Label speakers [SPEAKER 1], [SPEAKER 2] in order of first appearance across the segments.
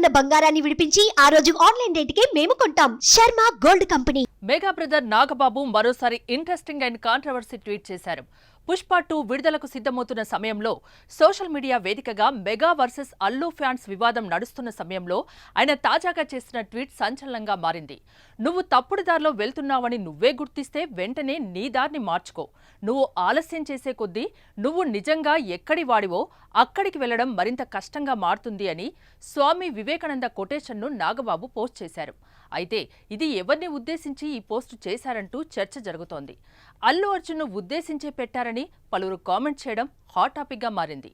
[SPEAKER 1] ఉన్న బంగారాన్ని విడిపించి ఆ రోజు ఆన్లైన్ రేటుకే మేము కొంటాం. Sharma gold company.
[SPEAKER 2] Mega brother Nagababu మరోసారి ఇంట్రెస్టింగ్ అండ్ కాంట్రవర్సీ ట్వీట్ చేశారు. పుష్ప టూ విడుదలకు సిద్ధమవుతున్న సమయంలో సోషల్ మీడియా వేదికగా మెగా వర్సెస్ అల్లు ఫ్యాన్స్ వివాదం నడుస్తున్న సమయంలో ఆయన తాజాగా చేసిన ట్వీట్ సంచలనంగా మారింది. నువ్వు తప్పుడు దారిలో వెళ్తున్నావని నువ్వే గుర్తిస్తే వెంటనే నీ దారిని మార్చుకో. నువ్వు ఆలస్యం చేసే కొద్దీ నువ్వు నిజంగా ఎక్కడి వాడివో అక్కడికి వెళ్ళడం మరింత కష్టంగా మారుతుంది అని స్వామి వివేకానంద కొటేషన్ను నాగబాబు పోస్ట్ చేశారు. అయితే ఇది ఎవరిని ఉద్దేశించి ఈ పోస్టు చేశారంటూ చర్చ జరుగుతోంది. అల్లు అర్జున్ను ఉద్దేశించే పెట్టారని పలువురు కామెంట్ చేయడం హాట్ టాపిక్గా మారింది.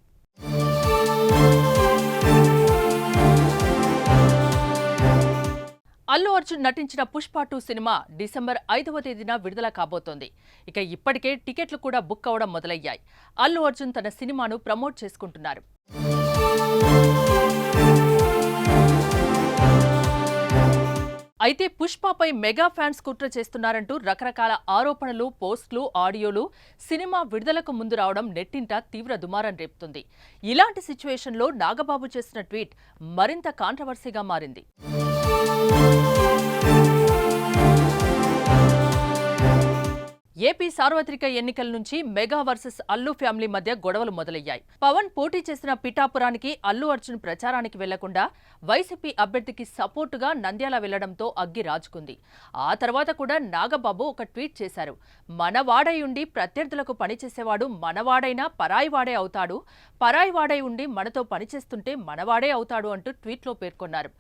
[SPEAKER 2] అల్లు అర్జున్ నటించిన పుష్ప టూ సినిమా డిసెంబర్ ఐదవ తేదీన విడుదల కాబోతోంది. ఇక ఇప్పటికే టికెట్లు కూడా బుక్ అవడం మొదలయ్యాయి. అల్లు అర్జున్ తన సినిమాను ప్రమోట్ చేసుకుంటున్నారు. అయితే పుష్పపై మెగా ఫ్యాన్స్ కుట్ర చేస్తున్నారంటూ రకరకాల ఆరోపణలు పోస్టులు ఆడియోలు సినిమా విడుదలకు ముందు రావడం నెట్టింట తీవ్ర దుమారం రేపుతుంది. ఇలాంటి సిచ్యువేషన్లో నాగబాబు చేసిన ట్వీట్ మరింత కాంట్రవర్సీగా మారింది. ఏపీ సార్వత్రిక ఎన్నికల నుంచి మెగా వర్సెస్ అల్లు ఫ్యామిలీ మధ్య గొడవలు మొదలయ్యాయి. పవన్ పోటీ చేసిన పిఠాపురానికి అల్లు అర్జున్ ప్రచారానికి వెళ్ళకుండా వైసీపీ అభ్యర్థికి సపోర్టుగా నంద్యాల వెళ్ళడంతో అగ్గి రాజుకుంది. ఆ తర్వాత కూడా నాగబాబు ఒక ట్వీట్ చేశారు. మనవాడై ఉండి ప్రత్యర్థులకు పనిచేసేవాడు మనవాడైనా పరాయివాడే అవుతాడు. పరాయివాడై ఉండి మనతో పనిచేస్తుంటే మనవాడే అవుతాడు అంటూ ట్వీట్లో పేర్కొన్నారు.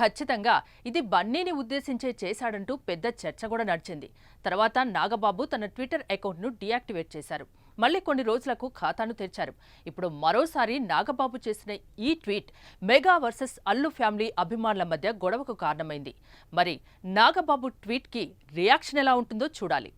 [SPEAKER 2] ఖచ్చితంగా ఇది బన్నీని ఉద్దేశించే చేశాడంటూ పెద్ద చర్చ కూడా నడిచింది. తర్వాత నాగబాబు తన ట్విట్టర్ అకౌంట్ను డియాక్టివేట్ చేశారు. మళ్ళీ కొన్ని రోజులకు ఖాతాను తెరిచారు. ఇప్పుడు మరోసారి నాగబాబు చేసిన ఈ tweet mega versus Allu family అభిమానుల మధ్య గొడవకు కారణమైంది. మరి నాగబాబు ట్వీట్కి రియాక్షన్ ఎలా ఉంటుందో చూడాలి.